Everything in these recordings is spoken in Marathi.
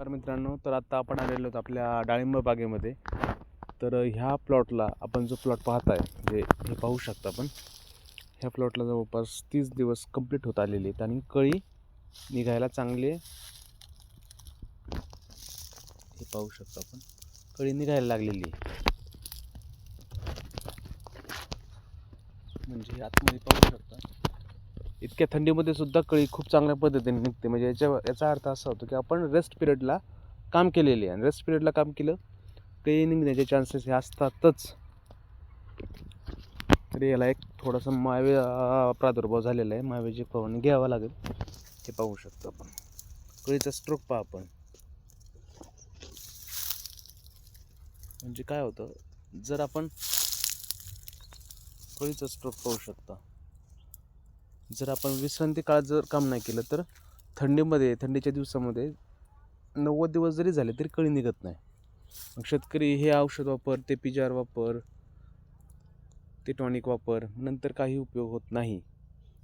तर मित्रांनो तर आता आपण आलेलो आहोत आपल्या डाळिंब बागेमध्ये. तर ह्या प्लॉटला आपण जो प्लॉट पाहत आहे म्हणजे हे पाहू शकता आपण. ह्या प्लॉटला जवळपास तीस दिवस कंप्लीट होत आलेले आहेत आणि कळी निघायला चांगले हे पाहू शकता आपण. कळी निघायला लागलेली आहे. म्हणजे आतमध्ये पाहू शकता. इतक्या थंडीमध्ये सुद्धा कळी खूप चांगल्या पद्धतीने निघते. म्हणजे याच्या याचा अर्थ असा होतो की आपण रेस्ट पिरियडला काम केलेले आहे. आणि रेस्ट पिरियडला काम केलं कळी निघण्याचे चान्सेस हे असतातच. तरी याला एक थोडासा मावे प्रादुर्भाव झालेला आहे. मावेची फवारणी घ्यावा लागेल. हे पाहू शकतो आपण. कळीचा स्ट्रोक पहा आपण. म्हणजे काय होतं जर आपण कळीचा स्ट्रोक पाहू शकता जर आपण विश्रांती काळात जर काम नाही केलं तर थंडीमध्ये थंडीच्या दिवसामध्ये नव्वद दिवस जरी झाले तरी कळी निघत नाही. मग शेतकरी हे औषध वापर ते पिजार वापर ते टॉनिक वापर नंतर काही उपयोग होत नाही.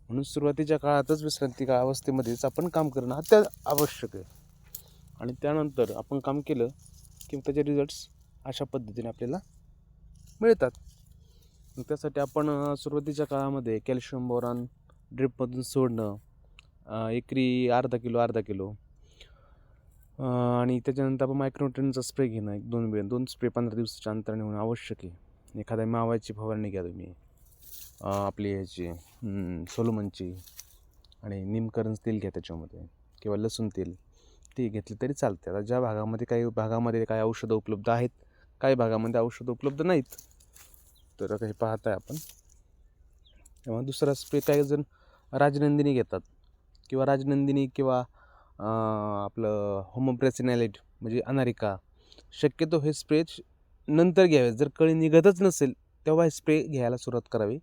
म्हणून सुरुवातीच्या काळातच विश्रांती काळ अवस्थेमध्येच आपण काम करणं अत्य आवश्यक आहे. आणि त्यानंतर आपण काम केलं की त्याचे रिझल्ट्स अशा पद्धतीने आपल्याला मिळतात. मग त्यासाठी आपण सुरुवातीच्या काळामध्ये कॅल्शियम बोरान ड्रिपमधून सोडणं एकरी अर्धा किलो अर्धा किलो. आणि त्याच्यानंतर आपण मायक्रोन्यूट्रनचा स्प्रे घेणं एक दोन वेळ दोन स्प्रे पंधरा दिवसाच्या अंतराने होणं आवश्यक आहे. एखाद्या मावाची फवारणी घ्या तुम्ही. आपली ह्याची सोलोमनची आणि निमकरण तेल घ्या त्याच्यामध्ये किंवा लसूण तेल. ते घेतले तरी चालते आता ज्या भागामध्ये काही भागामध्ये काही औषधं उपलब्ध आहेत काही भागामध्ये औषधं उपलब्ध नाहीत. तर काही पाहताय पाहत आहे आपण. तेव्हा दुसरा स्प्रे काही जण राजनंदिनी घेतात. किंवा राजनंदिनी किंवा आपलं होमोप्रेसिनॅलिट म्हणजे अनारिका. शक्यतो हे स्प्रे नंतर घ्यावे. जर कळी निघतच नसेल तेव्हा हे स्प्रे घ्यायला सुरुवात करावी.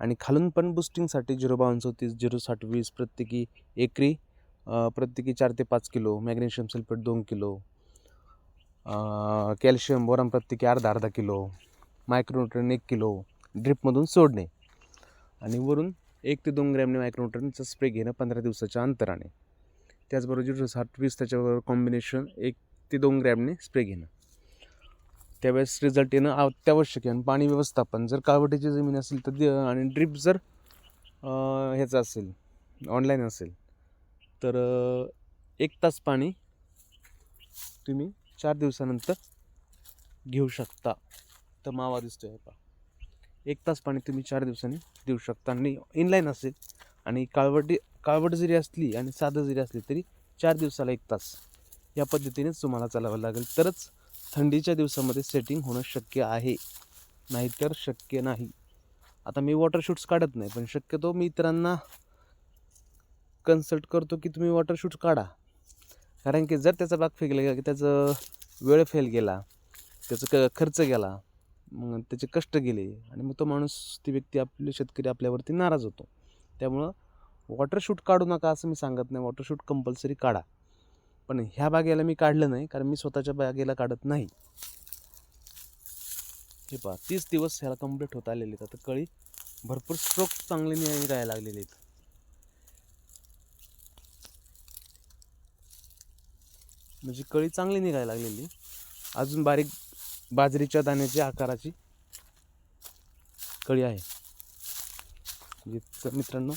आणि खालून पण बुस्टिंगसाठी झिरो बावन्न चौतीस झिरो साठ वीस प्रत्येकी एकरी प्रत्येकी चार ते पाच किलो मॅग्नेशियम सल्फेट दोन किलो कॅल्शियम बोरम प्रत्येकी अर्धा अर्धा किलो मायक्रोन्यूट्रन एक किलो ड्रिपमधून सोडणे. आणि वरून एक ते दोन ग्रॅमने मायक्रोन्यूट्रनचा स्प्रे घेणं पंधरा दिवसाच्या अंतराने. त्याचबरोबर साठ वीस त्याच्याबरोबर कॉम्बिनेशन एक ते दोन ग्रॅमने स्प्रे घेणं. त्यावेळेस रिझल्ट येणं अत्यावश्यक आहे. आणि पाणी व्यवस्थापन जर काळवटीची जमीन असेल तर आणि ड्रीप जर ह्याचं असेल ऑनलाईन असेल तर एक तास पाणी तुम्ही चार दिवसानंतर घेऊ शकता. तर मावा दिसतो आहे का एक तास पाणी तुम्ही चार दिवसांनी देऊ शकता. आणि इनलाईन असेल. आणि काळवटी काळवट जरी असली आणि साधं जरी असली तरी चार दिवसाला एक तास. या पद्धतीनेच तुम्हाला चालावं लागेल. तरच थंडीच्या दिवसामध्ये सेटिंग होणं शक्य आहे. नाहीतर शक्य नाही. आता मी वॉटर शूट्स काढत नाही पण शक्यतो मी इतरांना कन्सल्ट करतो की तुम्ही वॉटर शूट्स काढा. कारण की जर त्याचा भाग फेकला गेला की त्याचं वेळ फेल गेला त्याचं क खर्च गेला मग त्याचे कष्ट गेले आणि मग तो माणूस ती व्यक्ती आपले शेतकरी आपल्यावरती नाराज होतो. त्यामुळं वॉटर शूट काढू नका असं मी सांगत नाही. वॉटर शूट कंपल्सरी काढा. पण ह्या बागेला मी काढलं नाही कारण मी स्वतःच्या बागेला काढत नाही. हे पहा तीस दिवस ह्याला कंप्लीट होत आलेले आहेत. आता कळी भरपूर स्ट्रोक चांगले निघायला लागलेले आहेत. म्हणजे कळी चांगली निघायला लागलेली. अजून बारीक बाजरीच्या दाण्याच्या आकाराची कळी आहे. म्हणजे तर मित्रांनो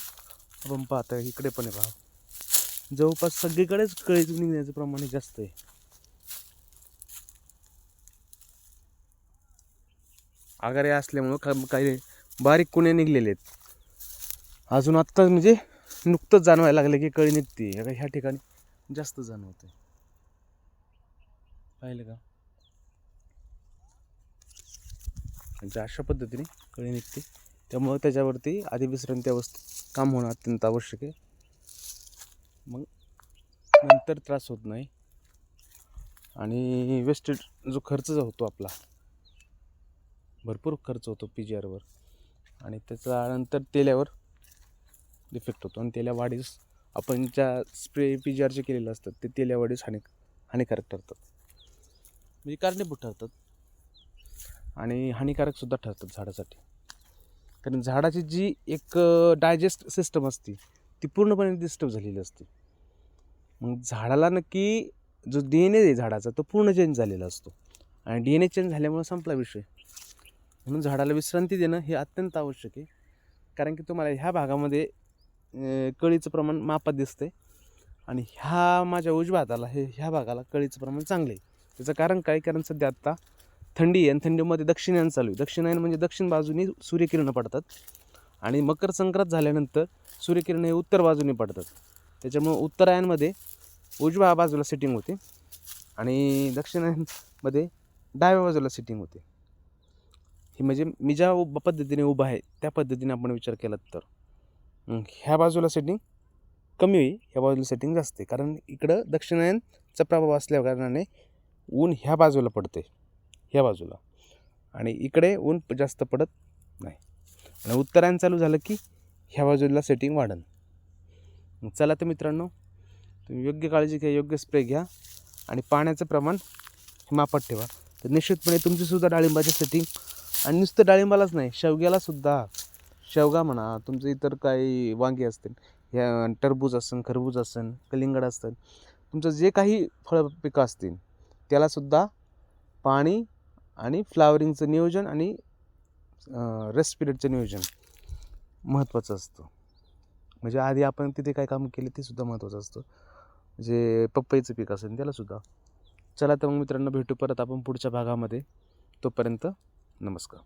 आपण पाहता इकडे पण आहे पहा जवळपास सगळीकडेच कळी निघण्याचं प्रमाण हे जास्त आहे. आगारे असल्यामुळं काही बारीक कुणे निघलेले आहेत. अजून आत्ता म्हणजे नुकतंच जाणवायला लागलं की कळी निघते ह्या ठिकाणी जास्त जाणवते पाहिलं का? म्हणजे अशा पद्धतीने कळी निघते. त्यामुळं त्याच्यावरती आधी विश्रांती अवस्थेत काम होणं अत्यंत आवश्यक आहे. मग नंतर त्रास होत नाही. आणि वेस्टेज जो खर्च जो होतो आपला भरपूर खर्च होतो पी जी आरवर आणि त्याचा नंतर तेल्यावर इफेक्ट होतो. आणि तेल्या वाढीस आपण ज्या स्प्रे पी जी आरचे केलेले असतात ते तेल्या वाढीस हानि हानिकारक ठरतात. म्हणजे कारणीभूत ठरतात. आणि हानिकारकसुद्धा ठरतात झाडासाठी. कारण झाडाची जी एक डायजेस्ट सिस्टम असते ती पूर्णपणे डिस्टर्ब झालेली असते. मग झाडाला नक्की जो डी एन ए आहे झाडाचा तो पूर्ण चेंज झालेला असतो. आणि डी एन ए चेंज झाल्यामुळं संपला विषय. म्हणून झाडाला विश्रांती देणं हे अत्यंत आवश्यक आहे. कारण की तुम्हाला ह्या भागामध्ये कळीचं प्रमाण मापात दिसतंय. आणि ह्या माझ्या उजव्या हाताला हे ह्या भागाला कळीचं प्रमाण चांगलं आहे त्याचं कारण काय? कारण सध्या आत्ता थंडी आहे आणि थंडीमध्ये दक्षिणायन चालू आहे. दक्षिणायन म्हणजे दक्षिण बाजूनी सूर्यकिरणं पडतात. आणि मकर संक्रांत झाल्यानंतर सूर्यकिरण हे उत्तर बाजूने पडतात. त्याच्यामुळं उत्तरायणमध्ये उजव्या बाजूला सेटिंग होते आणि दक्षिणायनमध्ये डाव्या बाजूला सेटिंग होते. हे म्हणजे मी ज्या उभ पद्धतीने उभा आहे त्या पद्धतीने आपण विचार केला तर. ह्या बाजूला सेटिंग कमी होईल ह्या बाजूला सेटिंग जास्त आहे. कारण इकडं दक्षिणायनचा प्रभाव असल्या कारणाने ऊन ह्या बाजूला पडते ह्या बाजूला. आणि इकडे ऊन जास्त पडत नाही. आणि उत्तरायण चालू झालं की ह्या बाजूला सेटिंग वाढन. चला तर मित्रांनो तुम्ही योग्य काळजी घ्या योग्य स्प्रे घ्या आणि पाण्याचं प्रमाण हे मापात ठेवा. तर निश्चितपणे तुमचीसुद्धा डाळिंबाची सेटिंग आणि नुसतं डाळिंबालाच नाही शेवग्यालासुद्धा शेवगा म्हणा तुमचं इतर काही वांगी असतील ह्या टरबूज असन खरबूज असन कलिंगड असतं तुमचं जे काही फळ पिकं असतील त्यालासुद्धा पाणी आणि फ्लावरिंगचं नियोजन आणि रेस्ट पिरियडचं नियोजन महत्त्वाचं असतं. म्हणजे आधी आपण तिथे काय काम केले ते सुद्धा महत्त्वाचं असतं. जे पपईचं पीक असेल त्यालासुद्धा चला तर मग मित्रांनो भेटू परत आपण पुढच्या भागामध्ये. तोपर्यंत नमस्कार.